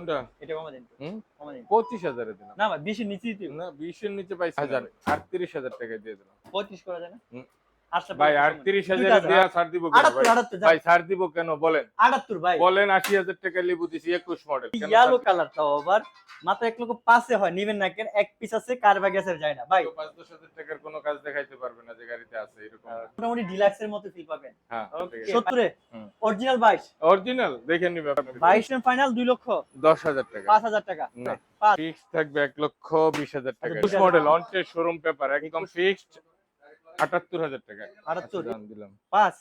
কোনটা? এটা কমা দিন হুম? কমা দিন। পঁচিশ হাজারে দিলাম। না বিশের নিচেই দিন না বিশের নিচে পাইছি হাজার। আটত্রিশ হাজার টাকা দিয়ে দিলাম। পঁয়ত্রিশ করা যায় না? ভাই পঁয়ত্রিশ আটত্রিশ হাজার আছে, দেওয়া ছাড় দিব ভাই? ছাড় দিব কেন? বলেন। আটাত্তর ভাই। বলেন আশি হাজার টাকা লেবু দিছি একুশ মডেল ইয়েলো কালার তাও আবার। মাত্র এক লক্ষ পাঁচে হয় নিবেন না কেন? এক পিস আছে কার গ্যাসের যায় না। ভাই। পাঁচ দশ হাজার টাকার কোনো কাজ দেখাইতে পারবে না যে গাড়িতে আছে এরকম। মোটামুটি ডিলাক্স এর মতো ফিল পাবেন। হ্যাঁ সত্তরে। অরিজিনাল বাইশ। অরিজিনাল দেখে নিবে বাইশ ফাইনাল দুই লক্ষ। দশ হাজার টাকা। পাঁচ হাজার টাকা। ফিক্স থাকবে এক লক্ষ বিশ হাজার টাকা। মডেল অনটের শোরুম পেপার একদম ফিক্সড আটাত্তর হাজার টাকা আটাত্তর? দিলাম। পাঁচ?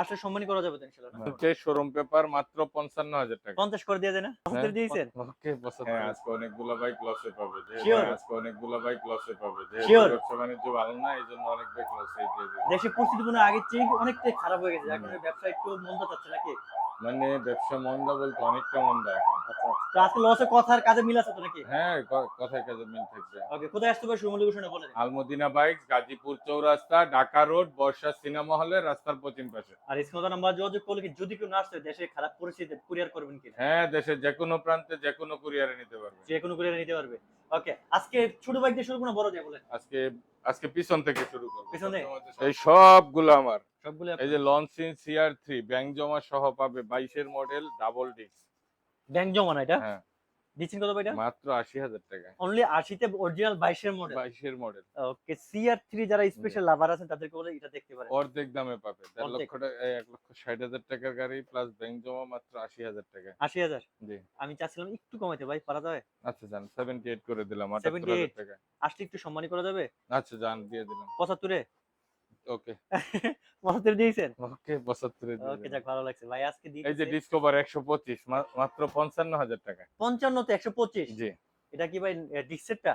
আসলে সম্মানই করা যাবে ইনশাল্লাহ শোরুম পেপার মাত্র পঞ্চান্ন হাজার টাকা। পঞ্চাশ করে দিয়ে দেয় না পঁচাত্তর দিয়েছেন? ওকে হ্যাঁ আজকে অনেকগুলো বাইক লসে পাবে আজকে অনেকগুলো বাইক লসে পাবে. ব্যবসা বাণিজ্য ভালো না এই জন্য অনেক বাইক লসে দিয়ে দিবে। দেশের পরিস্থিতি মনে আগের চেয়ে অনেকটাই খারাপ হয়ে গেছে। এখন ব্যবসা একটু মন্দ যাচ্ছে নাকি? মানে ব্যবসা মন্দা বলতে অনেকটা মন্দা এখন। তো আজকে লসের কথার কাজে মিল আছে তো নাকি? হ্যাঁ ক- কথায় কাজে মিল থাকবে। ওকে কোথায় আসতে পারে সুমন লোকেশনে বলে Al Madina bike Gazipur Chowrasta Dhaka road Barsha cinema হলে রাস্তার পশ্চিম পাশে। আর স্ক্রিনে নাম্বার যোগাযোগ করলে কি যদি কেউ না আসতে দেশে খারাপ পরিস্থিতি কুরিয়ার করবেন কি হ্যাঁ দেশের যে কোনো প্রান্তে যে কোনো কুরিয়ারে নিতে পারবে। যে কোনো কুরিয়ার নিতে পারবে। ওকে আজকে ছোট বাইক দিয়ে শুরু করুন বড় দিয়ে বলেন? আজকে আজকে পিছন থেকে শুরু করব। পিছনে? এই সবগুলো আমার। সবগুলো এই যে লঞ্চিন সিআর থ্রি ব্যাংক জমা সহ পাবে বাইশের মডেল ডাবল ডিস্ক ব্যাংক জমা না এটা? হ্যাঁ। দিচ্ছেন কত ভাই এটা? মাত্র আশি হাজার টাকা। অনলি আশিতে অরিজিনাল বাইশের মডেল বাইশের মডেল ওকে যারা স্পেশাল লাভার আছেন তাদেরকে বলে এটা দেখতে পারেন। অর্ধেক দামে পাবে। দেড় অর্ধেক। লক্ষ টাকা এই এক লক্ষ ষাট হাজার টাকার গাড়ি প্লাস ব্যাংক জমা মাত্র আশি হাজার টাকা। আশি হাজার? জি। আমি চাচ্ছিলাম একটু কমাইতে ভাই পারা যাবে? আচ্ছা যান সেভেন্টি এইট করে দিলাম আটাত্তর হাজার 78 টাকা। আসলে একটু সম্মানী করা যাবে? আচ্ছা যান দিয়ে দিলাম। পঁচাত্তরে? ওকে। পঁচাত্তর দিয়েছেন? ওকে পঁচাত্তরে দিয়ে ওকে যাক ভালো লাগছে। ভাই আজকে এই যে ডিসকভার একশো পঁচিশ মাত্র পঞ্চান্ন হাজার টাকা। পঞ্চান্ন তো একশো পঁচিশ? জি। এটা কি ভাই ডিক্সেটটা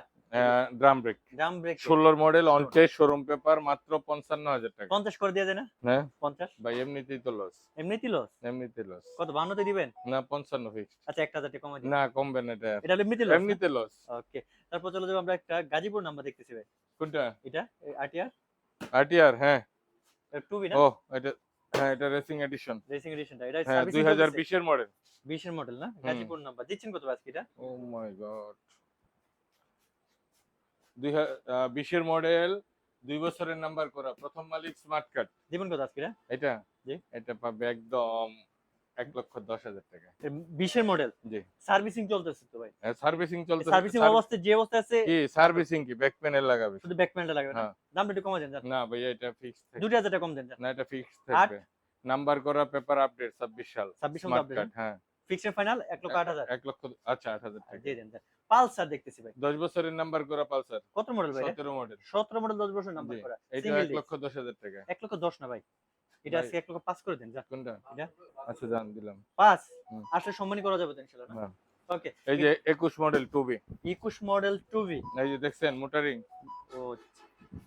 ড্রাম ব্রেক ব্রেক ষোলোর মডেল অনটে শোরুম পেপার মাত্র পঞ্চান্ন হাজার টাকা। পঞ্চাশ করে দিয়ে দেয় না হ্যাঁ? পঞ্চাশ? ভাই এমনিতেই তো লস এমনিতেই লস এমনিতে লস কত বান্নতে দিবেন? না পঞ্চান্ন ফিক্স আচ্ছা একটা হাজার টাকা কমাই দিন। না কমবে না এটা এটা এমনিতে লস এমনিতে লস ওকে তারপর চলে যাব আমরা একটা গাজীপুর নাম্বার দেখতেছি ভাই। কোনটা? এটা? আটিয়ার আরটিআর হ্যাঁ। টু বি না? ও এটা হ্যাঁ এটা রেসিং এডিশন রেসিং এডিশনটা এটা হ্যাঁ দুই হাজার মডেল মডেল বিশের মডেল না? গাজীপুর নাম্বার দিচ্ছেন কত আজকে এটা? ও মাই গড 2020 এর মডেল দুই বছরের নাম্বার করা। প্রথম মালিক স্মার্ট কার্ড দিবেন কত আজকে এটা? এটা? জি। এটা পাবে একদম এক লক্ষ দশ হাজার টাকা। বিশের মডেল জি। সার্ভিসিং চলতেছে তো ভাই? সার্ভিসিং চলছে সার্ভিসিং অবস্থায় যে অবস্থা আছে কি সার্ভিসিং কি? ব্যাক প্যানেল লাগাবে। শুধু ব্যাক প্যানেলটা লাগবে না? হ্যাঁ। দামটা একটু কমে দেন না ভাইয়া এটা ফিক্স দুটো হাজার টাকা কম দেন না এটা ফিক্স থাকবে। নাম্বার করা পেপার আপডেট ছাব্বিশ সাল। ছাব্বিশ স্মার্ট আপডেট হ্যাঁ। ফিক্সড ফাইনাল এক লক্ষ আট হাজার। এক লক্ষ আচ্ছা আট হাজার টাকা। দিয়ে দেন পালসার দেখতেছি ভাই। দশ বছরের নাম্বার করা পালসার কত মডেল ভাই সতেরো মডেল সতেরো মডেল দশ বছর নাম্বার করা। এটা Single এক লক্ষ দশ হাজার টাকা। এক লক্ষ দশ না ভাই? এটা আজকে এক লক্ষ পাঁচ করে দেন কোনটা? এটা? আচ্ছা জান দিলাম। পাঁচ? আসলে সম্মানই করা যাবে তো ইনশাল্লাহ হ্যাঁ। ওকে এই যে একুশ মডেল টুবি। একুশ মডেল টু এই যে দেখছেন মোটারিং ও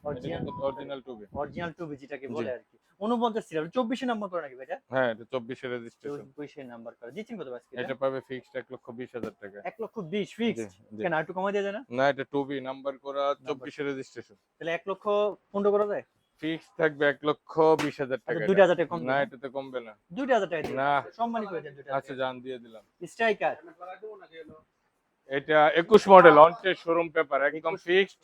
অরিজিনাল অরিজিনাল অরিজিনাল টু যেটাকে বলে আর কি। উনপঞ্চাশ ছিল চব্বিশে নাম্বার করে নাকি ভাই হ্যাঁ এটা চব্বিশে রেজিস্ট্রেশন চব্বিশে নাম্বার করে। দিচ্ছেন কত আজকে এটা? পাবে ফিক্সড এক লক্ষ বিশ হাজার টাকা। এক লক্ষ বিশ জি, ফিক্স জি। কেন একটু কমাই দিয়ে যায় না? না এটা টুবি নাম্বার করা চব্বিশে রেজিস্ট্রেশন তাহলে এক লক্ষ পনেরো করা যায়? ফিক্স থাকবে এক লক্ষ বিশ হাজার টাকা আচ্ছা হাজার টাকা কম না এটাতে কমবে না। দুইটা হাজার টাকা না। সম্মানই করে দেন আচ্ছা জান দিয়ে দিলাম। স্ট্রাইকার এটা একুশ মডেল অনটে শোরুম পেপার একদম ফিক্সড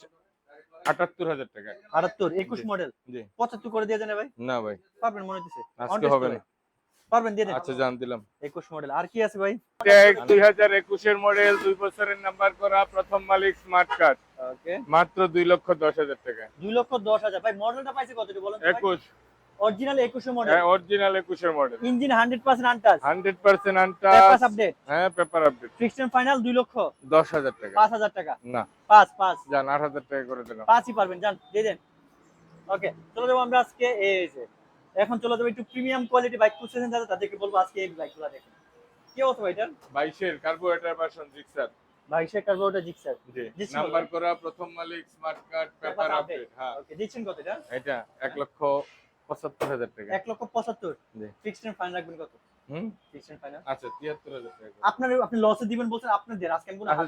আটাত্তর হাজার টাকা। আটাত্তর একুশ মডেল জি। পঁচাত্তর করে দিয়ে দেন ভাই? না ভাই। পারবেন মনে হচ্ছে আজকে হবে না। পারবেন দিয়ে দেন। আচ্ছা জান দিলাম। একুশ মডেল আর কি আছে ভাই? দুই হাজার একুশের মডেল দুই বছরের নাম্বার করা প্রথম মালিক স্মার্ট কার্ড মাত্র দুই লক্ষ দশ হাজার টাকা। দুই লক্ষ দশ হাজার। ভাই মডেলটা পাইছে কত বলেন একুশ। অরিজিনাল একুশে মডেল অরিজিনাল একুশের model engine hundred percent untouch hundred percent paper update হ্যাঁ paper update fixed and final দুই লক্ষ। দশ হাজার টাকা। পাঁচ হাজার টাকা। না। পাঁচ পাঁচ। যান আট হাজার টাকা করে দিলাম। পাঁচই পারবেন যান দিয়ে দেন। ওকে চলে যাব আমরা আজকে এই যে। এখন চলে যাব একটু প্রিমিয়াম কোয়ালিটি বাইক খুঁজছেন যারা তাদেরকে বলব আজকে এই বাইকগুলো দেখেন। কি অবস্থা ভাই এটার? বাইশের কার্বোরেটার ভার্সন জিক্সার বাইশে কার্বোটা জিক্সার। জি নাম্বার করা প্রথম মালিক স্মার্ট কার্ড পেপার আপডেট হ্যাঁ। ওকে দিচ্ছেন কত এটা? এটা এক লক্ষ পঁচাত্তর হাজার টাকা। এক লক্ষ পঁচাত্তর। জি। ফিক্সড এন্ড ফাইনাল রাখবেন কত? হুম? ফিক্সড এন্ড ফাইনাল আচ্ছা টাকা আপনার আপনি লসে দিবেন বলছেন আপনার দেন আজকে আমি কোনো আচ্ছা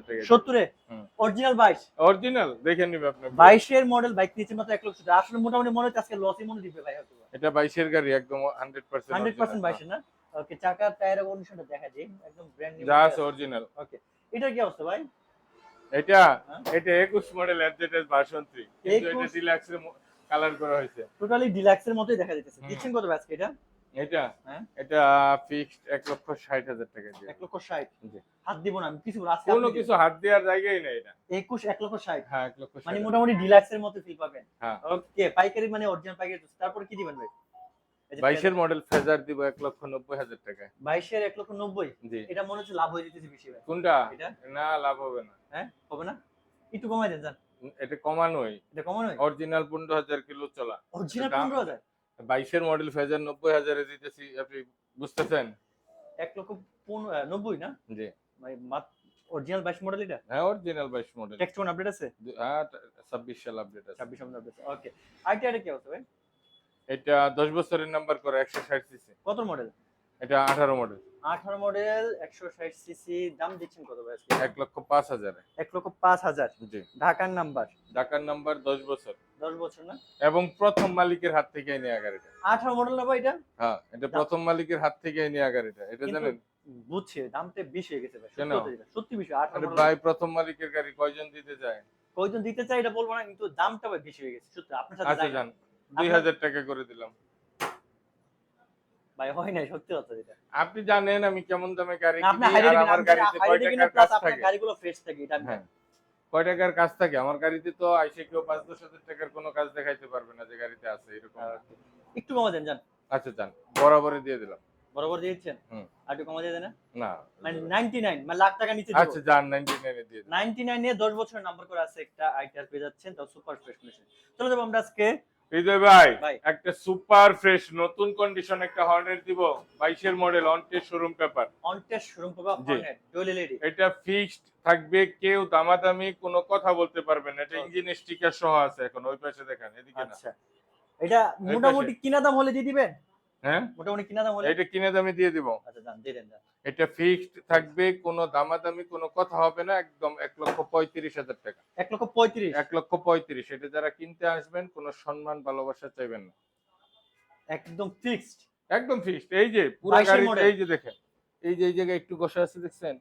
টাকা হুম। অরিজিনাল বাইশ? অরিজিনাল দেখে নিবে আপনার বাইশের মডেল বাইক নিচে মাত্র এক লক্ষ টাকা। আসলে মোটামুটি মনে হচ্ছে আজকে লসই মনে দিবে ভাই এটা বাইশের গাড়ি একদম হান্ড্রেড পার্সেন্ট হান্ড্রেড পার্সেন্ট বাইশের না? ওকে চাকার টায়ারের কন্ডিশনটা দেখা দিই একদম ব্র্যান্ড নিউ যা আছে অরিজিনাল ওকে এটার কি অবস্থা ভাই? এটা হ্যাঁ? এটা একুশ মডেল এফজেডএস ভার্সন থ্রি কিন্তু এটা 21 ডিলাক্স কালার করা হয়েছে। টোটালি ডিলাক্সের মতোই দেখা যাচ্ছে। দিচ্ছেন কত আজকে এটা? এটা? হ্যাঁ? এটা ফিক্সড এক লক্ষ ষাট হাজার টাকা দিয়ে। এক লক্ষ ষাট? জি। হাত দিব না আমি কিছু আজকে কোনো কিছু হাত দেওয়ার জায়গাই নাই এটা। একুশ এক লক্ষ ষাট? হ্যাঁ এক লক্ষ ষাট মানে হাজার। মোটামুটি ডিলাক্সের মতো ফিল পাবেন। হ্যাঁ। ওকে পাইকারি মানে অরিজিনাল পাইকারি তারপর কি দিবেন ভাই? বাইশের মডেল ফেজার দিব এক লক্ষ নব্বই হাজার টাকা বাইশের এক লক্ষ নব্বই? জি। এটা মনে হচ্ছে লাভ হয়ে যেতেছে বেশি ভাই কোনটা? এটা? না লাভ হবে না। হ্যাঁ? হবে না? একটু কমাই দেন জান এটা কমানোই। এটা কমানো অরিজিনাল পনেরো হাজার কিলো চলা। অরিজিনাল দাম- পনেরো হাজার? বাইশের মডেল ফেজার নব্বই হাজারে দিতেছি আপনি বুঝতেছেন? এক লক্ষ পনেরো আহ, নব্বই না? জি। মানে অরিজিনাল বাইশ মডেল এটা? হ্যাঁ অরিজিনাল বাইশ মডেল টেক্সট আপডেট আছে? হ্যাঁ ছাব্বিশ সাল আপডেট আছে। ছাব্বিশ মডেল আপডেট ওকে আইটি আইটি কি অবস্থা ভাই? এটা দশ বছরের নাম্বার করে একশো ষাট সিসি কত মডেল এটা আঠারো মডেল আঠারো মডেল একশো ষাট সিসি দাম দিচ্ছেন কত ভাই আজকে? এক লক্ষ পাঁচ হাজারে। এক লক্ষ পাঁচ হাজার। জি। ঢাকার নাম্বার ঢাকার নাম্বার দশ বছর। দশ বছর না? এবং প্রথম মালিকের হাত থেকে নেওয়া গাড়িটা। আঠারো মডেল না ভাই এটা? হ্যাঁ এটা প্রথম মালিকের হাত থেকে নেওয়া গাড়িটা। এটা জানেন? বুঝছি দামটা বেশি হয়ে গেছে ভাই সত্যি আঠারো আরে ভাই প্রথম মালিকের গাড়ি কয়জন দিতে যায় কয়জন দিতে চাই এটা বলব না কিন্তু দামটা ভাই বেশি হয়ে গেছে সত্যি আপনার সাথে আচ্ছা দুই হাজার টাকা করে দিলাম। ভাই হয় না সত্যি কথা যেটা। আপনি জানেন আমি কেমন দামে গাড়ি কিনি আর আমার গাড়িতে কয় টাকার কাজ থাকে? গাড়িগুলো ফ্রেশ থাকে এটা আমি হ্যাঁ। কয় টাকার কাজ থাকে? আমার গাড়িতে তো আইসে কেউ পাঁচ দশ হাজার টাকার কোনো কাজ দেখাইতে পারবে না যে গাড়িতে আছে এরকম। একটু কমা দেন জান আচ্ছা যান। বরাবরই দিয়ে দিলাম। বরাবর দিয়ে দিচ্ছেন? হুম। আর একটু কমা দিয়ে দেন না? মানে নাইনটি নাইন মানে লাখ টাকা নিচে আচ্ছা যান নাইনটি নাইনে দিয়ে দিলাম নাইনটি নাইনে দশ বছরের নাম্বার করে আছে একটা আইটার পেয়ে যাচ্ছেন তাও সুপার ফ্রেশ চলো যাব আমরা আজকে হৃদয় ভাই। একটা সুপার ফ্রেশ নতুন কন্ডিশন একটা হর্নেট দিব বাইশের model অনটে showroom paper on test showroom. অনেক ডুয়েল এলইডি এটা ফিক্সড থাকবে কেউ দামাদামি কোনো কথা বলতে পারবে না। এটা ইঞ্জিন স্টিকার সহ আছে এখন ওই পাশে দেখেন এদিকে না। আচ্ছা। এটা মোটামুটি কিনা দাম হলে দিয়ে দিবেন? হ্যাঁ? মোটামুটি কিনা দাম হলে এটা কিনে দামে দিয়ে দিব। আচ্ছা দাম দিয়ে দেন এটা ফিক্সড থাকবে কোনো দামাদামি কোনো কথা হবে না একদম এক লক্ষ পঁয়ত্রিশ হাজার টাকা। এক লক্ষ পঁয়ত্রিশ? এক লক্ষ পঁয়ত্রিশ। এটা যারা কিনতে আসবেন কোনো সম্মান ভালোবাসা চাইবেন না। একদম ফিক্সড একদম ফিক্সড এই যে পুরো গাড়ি এই যে দেখেন এই যে এই জায়গায় একটু বসে আছে দেখছেন?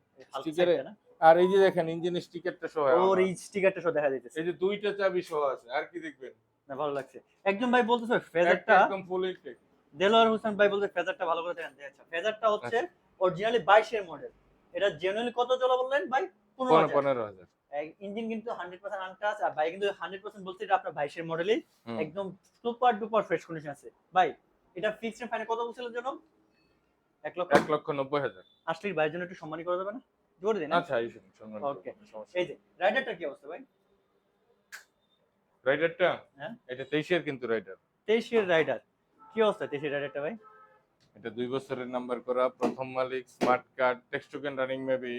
আর এই যে দেখেন ইঞ্জিন স্টিকারটা সহ ওর। এই স্টিকারটা সহ দেখা যাইতেছে। এই যে দুইটা চাবি সহ আছে আর কি দেখবেন? না ভালো লাগছে। একজন ভাই বলতেছে ফেজারটা একদম ফুল ইনটেক দেলোয়ার হোসেন ভাই বলতে ফেজারটা ভালো করে দেখেন। আচ্ছা ফেজারটা হচ্ছে অরিজিনালি বাইশের মডেল এটা জেনুইনলি কত চলা বললেন ভাই? পনেরো হাজার। পনেরো হাজার। ইঞ্জিন কিন্তু হান্ড্রেড পার্সেন্ট আনটাচ আর ভাই কিন্তু হান্ড্রেড পার্সেন্ট বলছে এটা আপনার বাইশের মডেলই একদম সুপার ডুপার ফ্রেশ কন্ডিশন আছে। ভাই এটা ফিক্সড ফাইনে কত বলছিলেন জন্য এক লক্ষ। এক লক্ষ নব্বই হাজার। আসলে ভাইয়ের জন্য একটু সম্মানী করা যাবে না? জোরে দিন আচ্ছা এই সম্মান. সমস্যা এই যে রাইডারটা কি অবস্থা ভাই? রাইডারটা হ্যাঁ। এটা তেইশের কিন্তু রাইডার তেইশের রাইডার কি অবস্থা তেইশের রাইডারটা ভাই? এটা দুই বছরের নাম্বার করা প্রথম মালিক smart card text token running maybe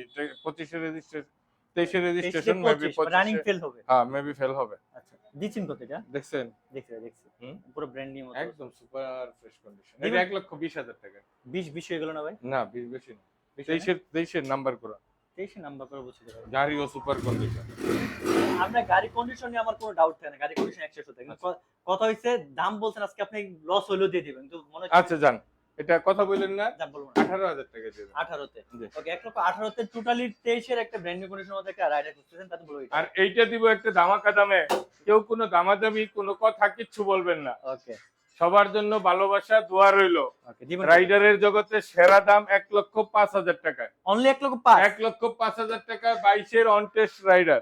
পঁচিশের রেজিস্ট্রেশন তেইশের রেজিস্ট্রেশন মেবি রানিং ফেল হবে। হ্যাঁ মেবি ফেল হবে। আচ্ছা দিচ্ছেন কত এটা? দেখছেন? দেখছি দেখছি। পুরো ব্র্যান্ড নিউ একদম সুপার ফ্রেশ কন্ডিশন এটা এক লক্ষ বিশ হাজার টাকা। বিশ বিশ হয়ে গেল না ভাই? না বিশ বেশি না। তেইশের তেইশের নাম্বার করা। তেইশে নাম্বার করে বলছি ভাই গাড়ি ও সুপার কন্ডিশন আপনার গাড়ি কন্ডিশন নিয়ে আমার কোনো ডাউট থাকে না গাড়ি কন্ডিশন একশেষ হতে কিন্তু কথা হইছে দাম বলছেন আজকে আপনি লস দিয়ে দিবেন কিন্তু মনে আচ্ছা এটা কথা বললেন না? দাম বলব না। আঠারো হাজার টাকা ওকে লক্ষ টোটালি তেইশের একটা ব্র্যান্ড নিউ কন্ডিশন মধ্যে একটা রাইডার করতেছেন তাতে আর এইটা দিব একটা ধামাকা দামে। কেউ কোনো দামাদামি কোনো কথা কিচ্ছু বলবেন না। ওকে সবার জন্য ভালোবাসা দোয়া রইল। রাইডারের জগতে সেরা দাম এক লক্ষ পাঁচ হাজার টাকা অনলি এক লক্ষ পাঁচ? এক লক্ষ পাঁচ হাজার টাকা বাইশের অনটেস্ট রাইডার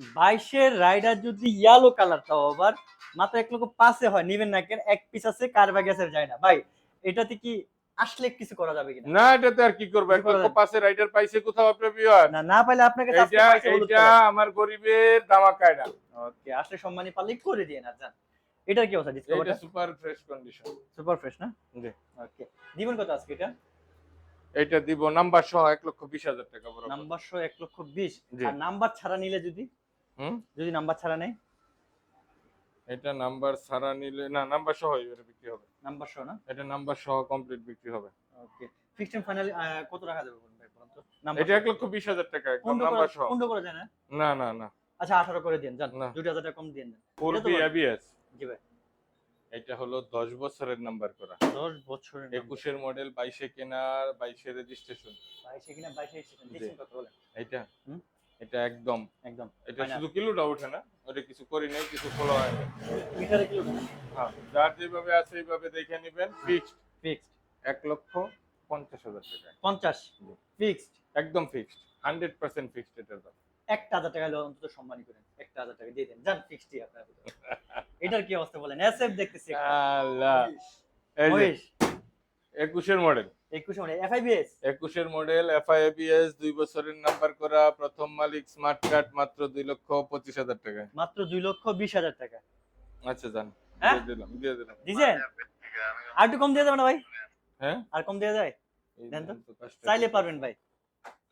বাইশের রাইডার যদি ইয়ালো কালার তাও আবার মাত্র এক লক্ষ পাঁচে হয় নিবেন না কেন? এক পিস আছে কার বা গ্যাসের যায় না ভাই এটাতে কি আসলে কিছু করা যাবে কিনা? না এটাতে আর কি করব? এক লক্ষ পাঁচে রাইডার পাইছে কোথাও আপনার বিয়ার না না পাইলে আপনাকে এইটা আমার গরিবের দামাকা এটা ওকে আসলে সম্মানী পারলে করে দিয়ে না জান এটার কি অবস্থা এটা super fresh condition super fresh না? জি। ওকে দিবেন কত আজকে এটা? এটা দিব নাম্বার সহ এক লক্ষ বিশ হাজার টাকা নাম্বার সহ এক লক্ষ বিশ। আর নাম্বার ছাড়া নিলে যদি? হুম? যদি নাম্বার ছাড়া নেই এটা নাম্বার ছাড়া নিলে না নাম্বার সহ এটা বিক্রি হবে। নাম্বার সহ না? এটা নাম্বার সহ কমপ্লিট বিক্রি হবে। ওকে ফিক্সড এন্ড ফাইনাল কত রাখা যাবে বলুন ভাই নাম্বার এটা এক লক্ষ বিশ হাজার টাকা একদম নাম্বার সহ। কোনটা করে যায় না? না না আচ্ছা আঠারো করে দিন জান না। দুটো হাজার টাকা কম দিন এটা বি এবিএস জি ভাই। এটা হলো দশ বছরের নাম্বার করা। দশ বছরের একুশের মডেল বাইশে কেনা বাইশে রেজিস্ট্রেশন বাইশে কিনা বাইশে এসেছেন জি। দিচ্ছেন কত বলেন। এটা হুম? এটা একদম একদম। এটা। শুধু কিলোটা ওঠে না ওটা কিছু করি নাই কিছু খোলা হয় নাই। মিটারে কিলো হ্যাঁ যার যেভাবে আছে এইভাবে দেখে নেবেন ফিক্সড ফিক্সড এক লক্ষ পঞ্চাশ হাজার টাকা। পঞ্চাশ। ফিক্সড একদম ফিক্সড হান্ড্রেড পার্সেন্ট ফিক্সড এটার দাম। একটা হাজার টাকা হলে অন্তত সম্মানী করেন। একটা হাজার টাকা দিয়ে দেন। যান ফিক্সডই আপনার এটার কি অবস্থা বলেন? এসএফ দেখতেছি। আল্লাহ। মহেশ একুশের মডেল। একুশে মানে এফআইবিএস একুশের মডেল এফআইএবিএস দুই বছরের নাম্বার করা প্রথম মালিক স্মার্ট কার্ড মাত্র দুই লক্ষ পঁচিশ হাজার টাকা। মাত্র দুই লক্ষ বিশ হাজার টাকা। আচ্ছা জান হ্যাঁ? দিয়ে দিলাম দিয়ে দিলাম। দিছেন? আর একটু কম দিয়ে যাবে না ভাই? হ্যাঁ? আর কম দিয়ে যায়? দেন তো। চাইলে পারবেন ভাই।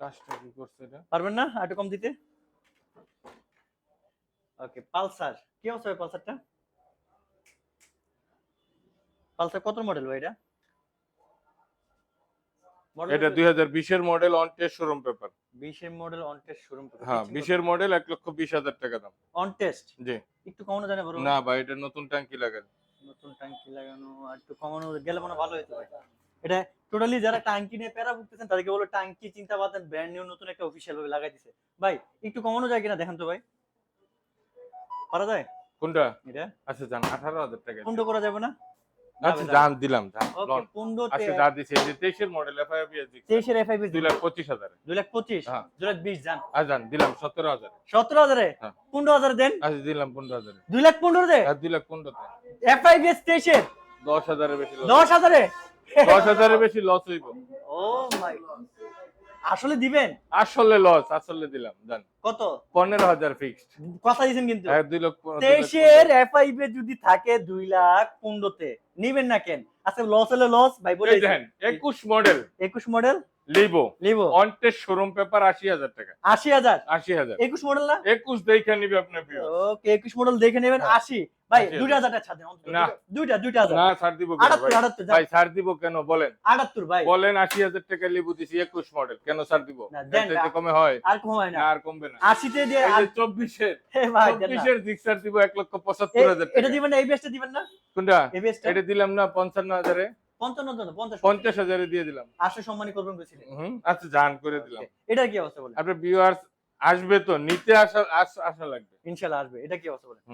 কাজটা কি করছে এটা? পারবেন না? আর একটু কম দিতে? Okay Pulsar. কি অবস্থা পালসারটা? পালসার কত মডেল ভাই এটা? এটা দুই হাজার বিশের model on test showroom paper বিশের মডেল অন টেস্ট শোরুম হ্যাঁ বিশের মডেল এক লক্ষ বিশ হাজার টাকা দাম। অন টেস্ট জি। একটু কমানো জানে বড় না ভাই এটা নতুন ট্যাঙ্কি লাগান। নতুন ট্যাঙ্কি লাগানো আর একটু কমানো গেলে মনে ভালো হতো ভাই। এটা টোটালি যারা ট্যাঙ্কি নিয়ে প্যারা ভুগতেছেন তাদেরকে বলো ট্যাঙ্কি চিন্তা বাদেন ব্র্যান্ড নিউ নতুন একটা অফিসিয়াল ভাবে লাগাই দিছে। ভাই একটু কমানো যায় কিনা দেখেন তো ভাই। পারা যায়? কোনটা? এটা? আচ্ছা জান আঠারো হাজার টাকা। পনেরো করা যাবে না? আচ্ছা জান দিলাম ওকে লন। পনেরোতে আচ্ছা যা দিছে মডেল লাখ পঁচিশ হাজার। দুই লাখ পঁচিশ? হ্যাঁ। দুই লাখ বিশ যান। আর জান দিলাম সতেরো হাজার। সতেরো হাজারে? হ্যাঁ। পনেরো হাজার দেন। আচ্ছা দিলাম পনেরো হাজার। দুই লাখ পনেরো দে আর দুই লাখ পনেরোতে। এফআইবিএস তেইশের? দশ হাজারের বেশি loss। দশ হাজারে? দশ হাজারের বেশি লস হইব। ও মাই আসলে দিবেন? আসলে লস আসলে দিলাম জান। কত? পনেরো হাজার ফিক্সড কথা দিয়েছেন কিন্তু। হ্যাঁ দুই লক্ষ তেইশের এফআইবি যদি থাকে দুই লাখ পনেরোতে নিবেন না কেন? আজকে লস হলে লস ভাই বলে একুশ মডেল একুশ মডেল লিবো লিবো অন টেস্ট শোরুম পেপার আশি হাজার টাকা। আশি হাজার? আশি হাজার। একুশ মডেল না? একুশ দেখে নিবে আপনার ওকে একুশ মডেল দেখে নেবেন হ্যাঁ। আশি। ভাই টাকা ছাড় দেন না। দুইটা দুইটা হাজার। না ছাড় দিব কেন ভাই? ভাই ছাড় দিব কেন? বলেন। আটাত্তর ভাই। বলেন আশি হাজার টাকা লিবু দিছি একুশ মডেল কেন ছাড় দিব? না। কমে হয়। আর আর কমবে দিয়ে জিক্সার দিব এ- এটা দিবেন না এই বেসটা দিবেন না? কোনটা? এটা দিলাম না পঞ্চান্ন হাজারে। পঞ্চান্ন জন পঞ্চাশ। হাজারে দিয়ে দিলাম। আশা সম্মানী করবেন বলছিলেন। আচ্ছা জান করে দিলাম। এটার কি অবস্থা বলেন? আপনার ভিউয়ার্স আসবে তো নিতে আসা আস- আশা লাগবে। ইনশাল্লাহ আসবে এটা কি অবস্থা বলেন।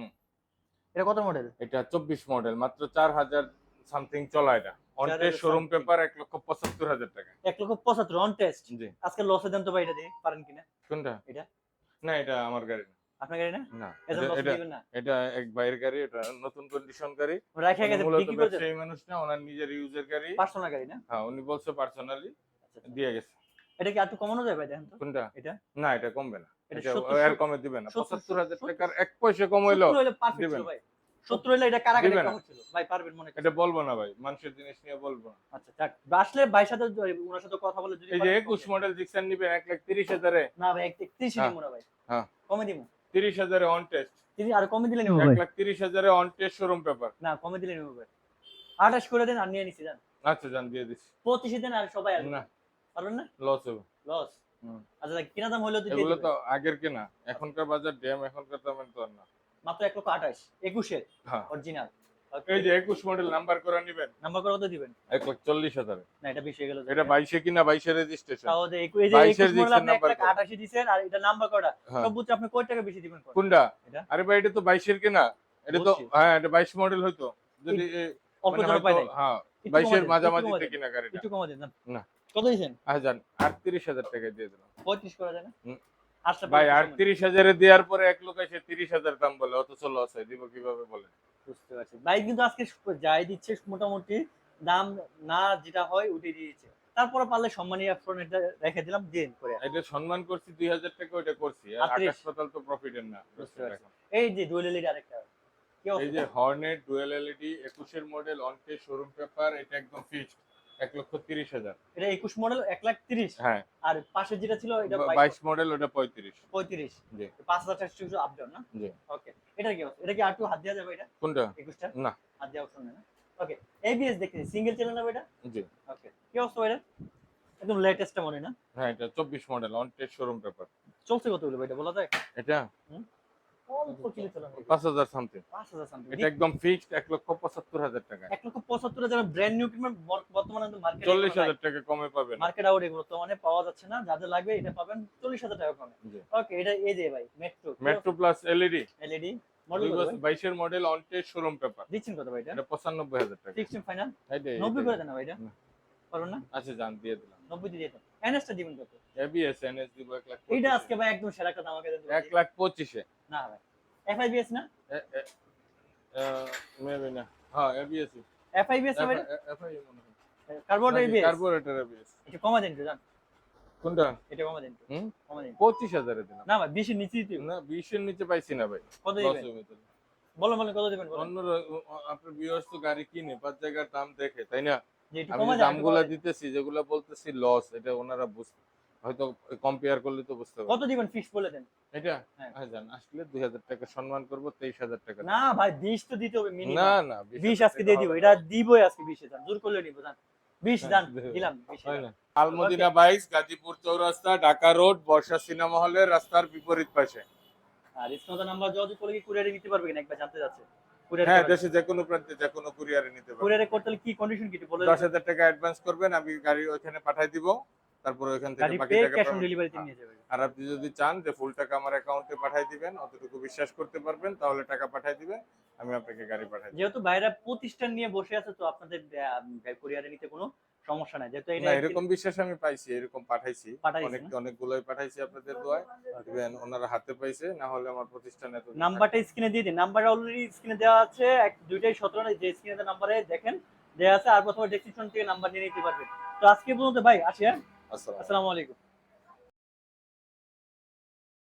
এটা কত মডেল এটা চব্বিশ মডেল মাত্র চার হাজার সামথিং চলা এটা। অন টেস্ট শোরুম পেপার এক লক্ষ পঁচাত্তর হাজার টাকা। এক লক্ষ পঁচাত্তর অন টেস্ট জি। আজকে লসে দেন তো ভাই এটা দিয়ে পারেন কিনা? কোনটা? এটা? না এটা আমার গাড়ি না। আপনার গাড়ি না? না এটা- এটা দিবেন না। এটা এক ভাইয়ের গাড়ি এটা নতুন কন্ডিশন গাড়ি। রাখে গেছে বিক্রি করে ব্যবসায়ী মানুষ না ওনার নিজের ইউজের গাড়ি। পার্সোনাল গাড়ি না? হ্যাঁ উনি বলছে পার্সোনালি আচ্ছা, আচ্ছা। দিয়ে গেছে। এটা কি একটু কমানো যায় ভাই দেখেন তো? কোনটা? এটা? না এটা কমবে না। এটা কমে দিবে না। সত্তর- পঁচাত্তর হাজার সত্তর- টাকার এক পয়সা কম হইল সত্তর হইলে পারফেক্ট দিবেন। ভাই। হইলে এটা কারাগারে দিবেন না। কম ছিল ভাই পারবেন মনে এটা বলব না ভাই মানুষের জিনিস নিয়ে বলব না। আচ্ছা যাক আসলে ভাইয়ের সাথে ওনার সাথে কথা বলে যদি এই যে পারেন, একুশ কম মডেল জিক্সার নিবেন এক লাখ তিরিশ হাজারে। না ভাই একত্রিশ হ্যাঁ। দিব না ভাই। হ্যাঁ। কমে দিব। তিরিশ হাজারে অন টেস্ট তিনি আর কমে দিলে নিব এক ভাই। লাখ তিরিশ হাজারে অন টেস্ট শোরুম পেপার না কমে দিলে নিব ভাই। আঠাশ করে দেন আর নিয়ে নিছি যান আচ্ছা জান দিয়ে দিচ্ছি। পঁচিশে দেন আর সবাই আসবে। না। পারবেন না? লস হবে লস আচ্ছা কিনা দাম হলো তো এগুলো তো আগের কেনা। এখনকার বাজার ড্যাম এখনকার তো না। মাত্র এক লক্ষ আঠাশ একুশের হ্যাঁ। অরিজিনাল এই যে একুশ মডেল নাম্বার করে নিবেন। নাম্বার কত দিবেন? এক লাখ চল্লিশ হাজারে। না এটা বেশি গেল। এটা বাইশে কিনা বাইশে রেজিস্ট্রেশন তাও এই যে বাইশের 21 মডেল আপনি এক লাখ কত? আটাশি দিছেন আর এটা নাম্বার কটা হ্যাঁ। বুঝতে আপনি কয় টাকা বেশি দিবেন কোনটা? আরে ভাই এটা তো বাইশের কেনা। এটা তো হ্যাঁ এটা বাইশ মডেল হইতো যদি অল্প মানে পাই হ্যাঁ বাইশের একটু কিনা গাড়িটা। একটু কমা দেন না। কত দিছেন হাজার আটত্রিশ হাজার টাকা দিয়ে দিলাম। পঁয়ত্রিশ করা যায় না? আচ্ছা ভাই আটত্রিশ হাজারে দেওয়ার পরে এক লোক এসে তিরিশ হাজার দাম বলে অথচ লস হয় দিব কীভাবে বলে বুঝতে পারছি। ভাই কিন্তু আজকে যাই দিচ্ছে মোটামুটি দাম না যেটা হয় উঠে দিয়েছে তারপরে পারলে সম্মানী ফোন এটা রেখে দিলাম দিন করে। এটা সম্মান করছি দুই হাজার টাকা ওইটা করছি। আর আটত্রিশ। আকাশ পাতাল তো প্রফিটের না বুঝতে পারছি। এই যে ডুয়েল আরেকটা কি এই? যে হর্নেট ডুয়েল এলইডি একুশের মডেল অনটে শোরুম পেপার এটা একদম ফিক্সড এক লক্ষ তিরিশ হাজার। এটা একুশ মডেল এক লাখ তিরিশ? হ্যাঁ। আর পাশে যেটা ছিল এটা বাইশ মডেল ওটা পঁয়ত্রিশ। পঁয়ত্রিশ। জি। পাঁচ হাজার টাকা শুধু আপ ডাউন না? জি। ওকে এটা কি এটা কি আর একটু হাত দেওয়া যাবে এটা? কোনটা? একুশটা? না। হাত দেওয়া অপশন না? ওকে এবিএস দেখতে সিঙ্গেল চ্যানেল হবে এটা? জি। ওকে কি অবস্থা এটা একদম লেটেস্টটা মনে না? হ্যাঁ এটা চব্বিশ মডেল অনটে শোরুম পেপার চলছে কত বলে এটা বলা যায়? এটা? পাঁচ হাজার সামথিং পাঁচ হাজার সামথিং এটা একদম ফিক্সড এক লক্ষ পঁচাত্তর হাজার টাকা এক লক্ষ পঁচাত্তর হাজার ব্র্যান্ড নিউ কিনবেন বর্তমানে মার্কেট চল্লিশ হাজার টাকা কমে পাবেন। মার্কেট আউট এগুলো মানে পাওয়া যাচ্ছে না যাদের লাগবে এটা পাবেন চল্লিশ হাজার টাকা কমে। ওকে এটা এই যে ভাই Metro Metro plus LED LED দুই মডেল বছর বাইশের model on test showroom paper দিচ্ছেন কত ভাই এটা? এটা পঁচানব্বই হাজার টাকা। ফিক্সড ফাইনাল এটাই, নব্বই করে দেন না ভাই এটা? পারবেন না? আচ্ছা জান দিয়ে দিলাম। নব্বই দিয়ে দিতেন এনএসটা দিবেন কত? এবিএস এনএস দিব এক লাখ এইটা আজকে ভাই একদম সেরা একটা দাম আমাকে দেন। এক লাখ পঁচিশে। না ভাই। এফআইবিএস না? মেবি না। হ্যাঁ এবিএস এফআইবিএস না ভাই এফআই মনে হয়। কার্বন এবিএস কার্বোরেটর এবিএস এটা কমা দেন একটু জান। কোনটা? এটা কমা দেন হুম? কমা দেন। পঁচিশ হাজারে দিলাম। না ভাই বেশি নিচে দিতে না বিশের নিচে পাইছি না ভাই। কত দিবেন? বলো বলো কত দিবেন অন্য আপনার ভিউয়ার্স তো গাড়ি কিনে পাঁচ জায়গার দাম দেখে তাই না? আমি দামগুলা দিতেছি যেগুলা বলতেছি লস এটা ওনারা বুঝ হয়তো কম্পেয়ার করলে তো বুঝতে পারবে। কত দিবেন ফিক্স বলে দেন? এটা? হ্যাঁ। হ্যাঁ জান আসলে দুই হাজার টাকা সম্মান করব তেইশ হাজার টাকা না ভাই 20 তো দিতে হবে না মিনিমাম না 20 আজকে দিয়ে দিব এটা দিবই আজকে 20 দাম জোর করলে নিব জান। 20 হ্যাঁ, দান দিলাম 20 হয় আলমদিনা বাইস গাজীপুর চৌরাস্তা ঢাকা রোড বর্ষা সিনেমা হলের রাস্তার বিপরীত পাশে। আর ইসমত নাম্বার যোগাযোগ করলে কি কুরিয়ারে নিতে পারবে কিনা একবার জানতে যাচ্ছে হ্যাঁ দেশে যে কোনো প্রান্তে যে কোনো কুরিয়ারে নিতে পারবেন কুরিয়ারে করতে কি কন্ডিশন কি বলে দশ হাজার টাকা অ্যাডভান্স করবেন আমি গাড়ি ওইখানে পাঠাই দিব। তারপরে ওইখান থেকে বাকি টাকা ক্যাশ অন ডেলিভারিতে নিয়ে যাবে। আর আপনি যদি চান যে ফুল টাকা আমার অ্যাকাউন্টে পাঠাই দিবেন অতটুকু বিশ্বাস করতে পারবেন তাহলে টাকা পাঠিয়ে দিবেন আমি আপনাকে গাড়ি পাঠাই দিব। যেহেতু বাইরে প্রতিষ্ঠান নিয়ে বসে আছে তো আপনাদের কুরিয়ারে নিতে কোনো সমস্যা নাই। যেহেতু এটা এরকম বিশ্বাস আমি পাইছি এরকম পাঠাইছি। অনেক? অনেকগুলোই পাঠাইছি আপনাদের দোয়ায়। ইভেন ওনারা হাতে পাইছে না হলে আমার প্রতিষ্ঠানে এত নাম্বারটা স্ক্রিনে দিয়ে দিন। নাম্বার অলরেডি স্ক্রিনে দেওয়া আছে এক দুইটাই সতেরো যে স্ক্রিনে নাম্বারে দেখেন দেওয়া আছে আর প্রথমে ডেসক্রিপশন থেকে নাম্বার নিয়ে নিতে পারবেন। তো আজকে পর্যন্ত ভাই আসি হ্যাঁ? আসসালামু আলাইকুম।